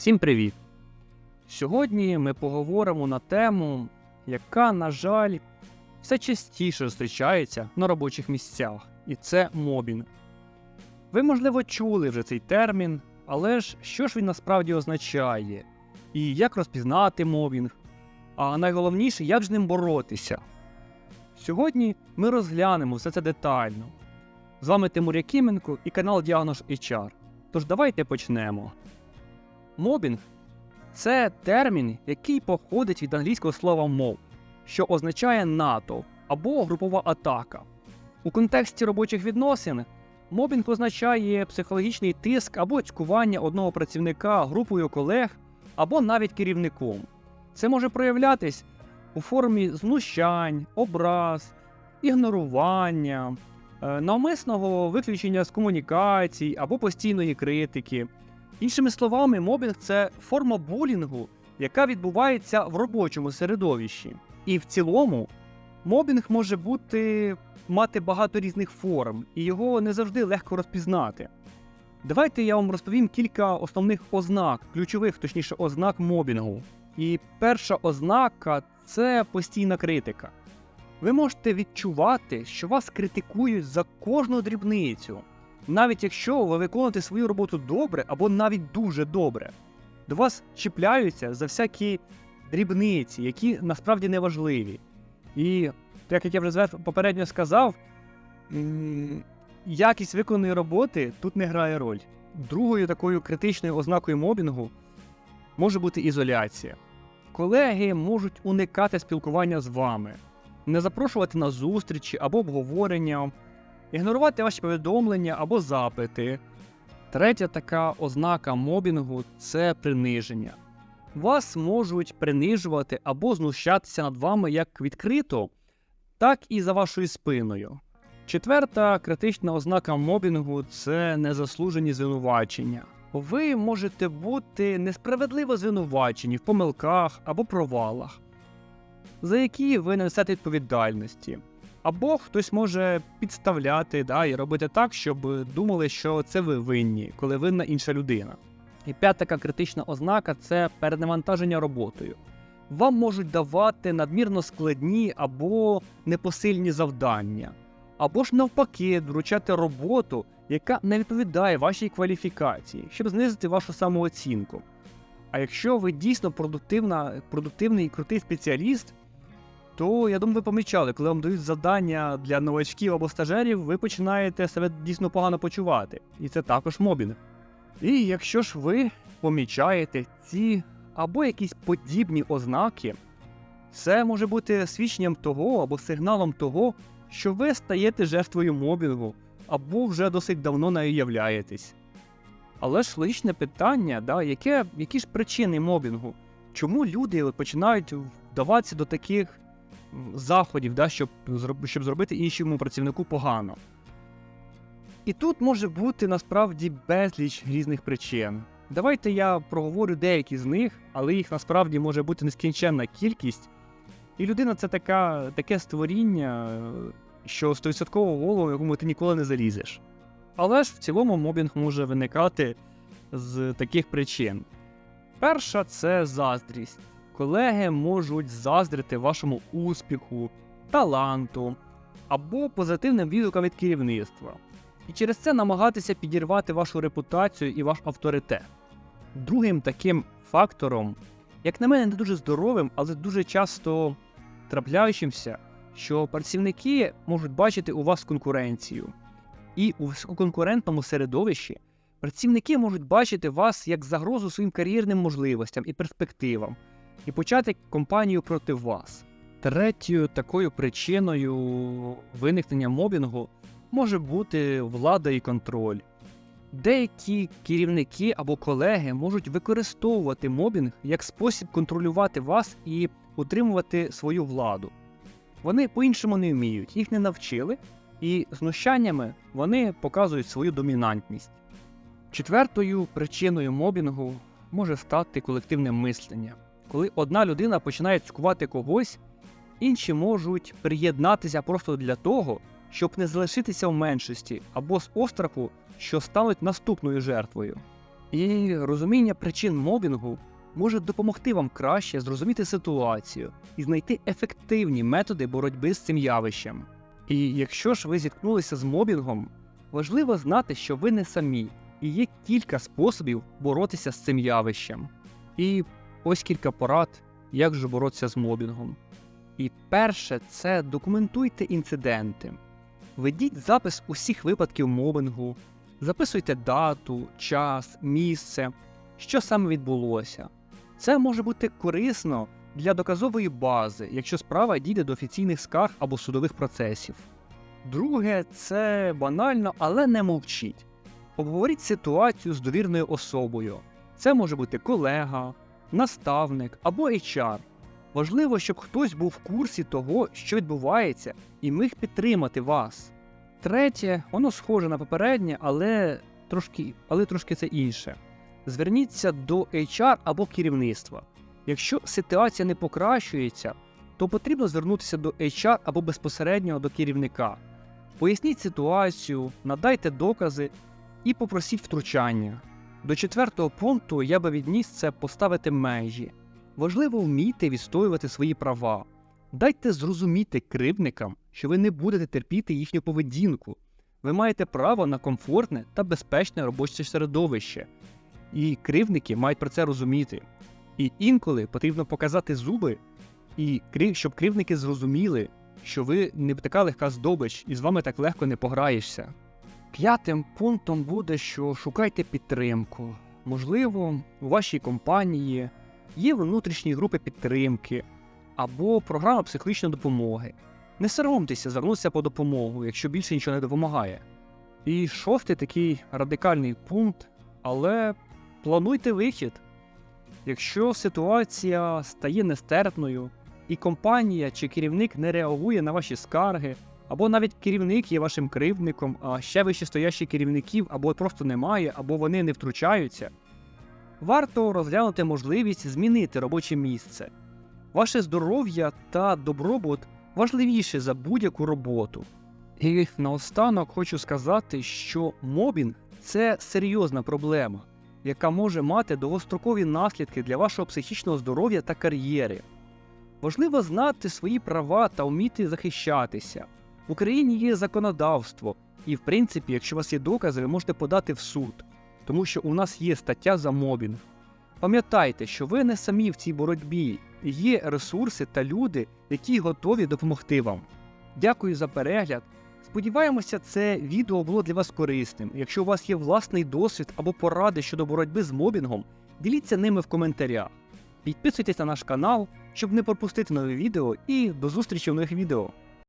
Всім привіт! Сьогодні ми поговоримо на тему, яка, на жаль, все частіше зустрічається на робочих місцях, і це мобінг. Ви, можливо, чули вже цей термін, але ж що ж він насправді означає? І як розпізнати мобінг? А найголовніше, як з ним боротися? Сьогодні ми розглянемо все це детально. З вами Тимур Якименко і канал Діагноз HR. Тож давайте почнемо. Мобінг це термін, який походить від англійського слова мов, що означає НАТО або групова атака. У контексті робочих відносин мобінг означає психологічний тиск або цькування одного працівника групою колег або навіть керівником. Це може проявлятись у формі знущань, образ, ігнорування, е, навмисного виключення з комунікацій або постійної критики. Іншими словами, мобінг це форма булінгу, яка відбувається в робочому середовищі. І в цілому мобінг може бути мати багато різних форм, і його не завжди легко розпізнати. Давайте я вам розповім кілька основних ознак, ключових, точніше, ознак мобінгу. І перша ознака це постійна критика. Ви можете відчувати, що вас критикують за кожну дрібницю, навіть якщо ви виконуєте свою роботу добре або навіть дуже добре. До вас чіпляються за всякі дрібниці, які насправді не важливі. І, так як я вже попередньо сказав, якість виконаної роботи тут не грає роль. Другою такою критичною ознакою мобінгу може бути ізоляція. Колеги можуть уникати спілкування з вами, не запрошувати на зустрічі або обговорення, ігнорувати ваші повідомлення або запити. Третя така ознака мобінгу це приниження. Вас можуть принижувати або знущатися над вами як відкрито, так і за вашою спиною. Четверта критична ознака мобінгу це незаслужені звинувачення. Ви можете бути несправедливо звинувачені в помилках або провалах, за які ви несете відповідальності. Або хтось може підставляти да, і робити так, щоб думали, що це ви винні, коли винна інша людина. І п'ята така критична ознака це перенавантаження роботою. Вам можуть давати надмірно складні або непосильні завдання, або ж навпаки, доручати роботу, яка не відповідає вашій кваліфікації, щоб знизити вашу самооцінку. А якщо ви дійсно продуктивна, продуктивний і крутий спеціаліст, то я думаю, ви помічали, коли вам дають завдання для новачків або стажерів, ви починаєте себе дійсно погано почувати. І це також мобінг. І якщо ж ви помічаєте ці або якісь подібні ознаки, це може бути свідченням того або сигналом того, що ви стаєте жертвою мобінгу, або вже досить давно нею являєтесь. Але ж логічне питання, да, яке, які ж причини мобінгу? Чому люди починають вдаватися до таких заходів, да, щоб, щоб зробити іншому працівнику погано? І тут може бути насправді безліч різних причин. Давайте я проговорю деякі з них, але їх насправді може бути нескінченна кількість. І людина це така, таке створіння, що 100% голову, в якому ти ніколи не залізеш. Але ж в цілому мобінг може виникати з таких причин. Перша це заздрість. Колеги можуть заздрити вашому успіху, таланту або позитивним відгукам від керівництва. І через це намагатися підірвати вашу репутацію і ваш авторитет. Другим таким фактором, як на мене, не дуже здоровим, але дуже часто трапляючимся, що працівники можуть бачити у вас конкуренцію. І у висококонкурентному середовищі працівники можуть бачити вас як загрозу своїм кар'єрним можливостям і перспективам, і почати компанію проти вас. Третьою такою причиною виникнення мобінгу може бути влада і контроль. Деякі керівники або колеги можуть використовувати мобінг як спосіб контролювати вас і утримувати свою владу. Вони по-іншому не вміють, їх не навчили, і знущаннями вони показують свою домінантність. Четвертою причиною мобінгу може стати колективне мислення. Коли одна людина починає цькувати когось, інші можуть приєднатися просто для того, щоб не залишитися в меншості або з остраху, що стануть наступною жертвою. І розуміння причин мобінгу може допомогти вам краще зрозуміти ситуацію і знайти ефективні методи боротьби з цим явищем. І якщо ж ви зіткнулися з мобінгом, важливо знати, що ви не самі, і є кілька способів боротися з цим явищем. І ось кілька порад, як же боротися з мобінгом. І перше це документуйте інциденти. Ведіть запис усіх випадків мобінгу, записуйте дату, час, місце, що саме відбулося. Це може бути корисно для доказової бази, якщо справа дійде до офіційних скарг або судових процесів. Друге, це банально, але не мовчіть. Обговоріть ситуацію з довірною особою. Це може бути колега, наставник або HR. Важливо, щоб хтось був в курсі того, що відбувається, і міг підтримати вас. Третє, воно схоже на попереднє, але трошки, але трошки це інше. Зверніться до HR або керівництва. Якщо ситуація не покращується, то потрібно звернутися до HR або безпосередньо до керівника. Поясніть ситуацію, надайте докази і попросіть втручання. До четвертого пункту я би відніс це поставити межі. Важливо вміти відстоювати свої права. Дайте зрозуміти кривдникам, що ви не будете терпіти їхню поведінку. Ви маєте право на комфортне та безпечне робоче середовище. І кривдники мають про це розуміти. І інколи потрібно показати зуби, і щоб кривдники зрозуміли, що ви не така легка здобич і з вами так легко не пограєшся. П'ятим пунктом буде, що шукайте підтримку. Можливо, у вашій компанії є внутрішні групи підтримки або програма психологічної допомоги. Не соромтеся звернутися по допомогу, якщо більше нічого не допомагає. І шостий такий радикальний пункт, але плануйте вихід. Якщо ситуація стає нестерпною, і компанія чи керівник не реагує на ваші скарги, або навіть керівник є вашим кривдником, а ще вищестоящих керівників або просто немає, або вони не втручаються, варто розглянути можливість змінити робоче місце. Ваше здоров'я та добробут важливіше за будь-яку роботу. І наостанок хочу сказати, що мобінг це серйозна проблема, яка може мати довгострокові наслідки для вашого психічного здоров'я та кар'єри. Важливо знати свої права та вміти захищатися. В Україні є законодавство, і, в принципі, якщо у вас є докази, ви можете подати в суд, тому що у нас є стаття за мобінг. Пам'ятайте, що ви не самі в цій боротьбі, є ресурси та люди, які готові допомогти вам. Дякую за перегляд. Сподіваємося, це відео було для вас корисним. Якщо у вас є власний досвід або поради щодо боротьби з мобінгом, діліться ними в коментарях. Підписуйтесь на наш канал, щоб не пропустити нові відео, і до зустрічі в нових відео.